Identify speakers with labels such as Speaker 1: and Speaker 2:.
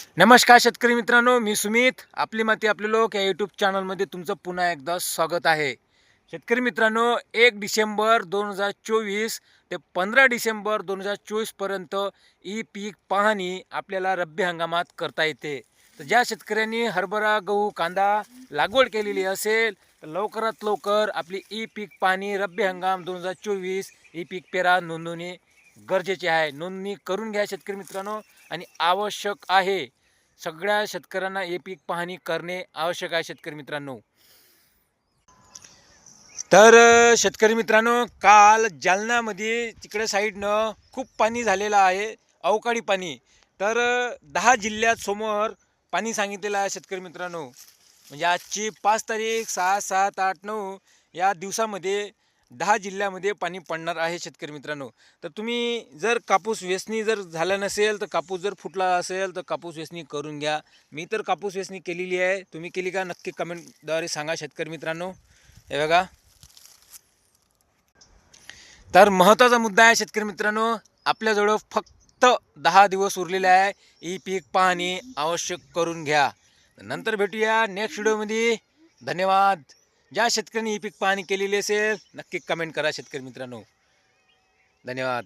Speaker 1: नमस्कार शेतकरी मित्रांनो मी सुमित. आपली माती आपले लोक या यूट्यूब चॅनलमध्ये तुमचं पुन्हा एकदा स्वागत आहे. शेतकरी मित्रांनो एक डिसेंबर दोन हजार चोवीस ते पंधरा डिसेंबर दोन हजार चोवीसपर्यंत ई पीक पाहणी आपल्याला रब्बी हंगामात करता येते. तर ज्या शेतकऱ्यांनी हरभरा गहू कांदा लागवड केलेली असेल तर लवकरात लवकर आपली ई पीक पाहणी रब्बी हंगाम दोन हजार चोवीस ई पीक पेरा नोंदवणे गरजेचे आहे. नोंदणी करून घ्या शेतकरी मित्रांनो. आणि आवश्यक आहे. सगळ्या शेतकऱ्यांना हे पीक पाहणी करणे आवश्यक आहे शेतकरी मित्रांनो. तर शेतकरी मित्रांनो काल जालनामध्ये तिकडे साईडनं खूप पाणी झालेलं आहे. अवकाळी पाणी. तर दहा जिल्ह्यात समोर पाणी सांगितलेलं आहे शेतकरी मित्रांनो. म्हणजे आजची पाच तारीख सहा सात आठ नऊ या दिवसामध्ये दहा जिल्ह्यामध्ये पाणी पडणार आहे शेतकरी मित्रांनो. तर तुम्ही जर कापूस वेचणी जर झाला नसेल तर कापूस जर फुटला असेल तर कापूस वेचणी करून घ्या. मी तर कापूस वेचणी केलेली आहे. तुम्ही केली का? नक्की कमेंटद्वारे सांगा शेतकरी मित्रांनो. हे बघा. तर महत्त्वाचा मुद्दा आहे शेतकरी मित्रांनो आपल्याजवळ फक्त दहा दिवस उरलेले आहे. ई पीक पाहणी आवश्यक करून घ्या. नंतर भेटूया नेक्स्ट व्हिडिओमध्ये धन्यवाद. ज्या शेतकऱ्यांनी ही पीक पाहणी केलेली असेल नक्की कमेंट करा शेतकरी मित्रांनो. धन्यवाद.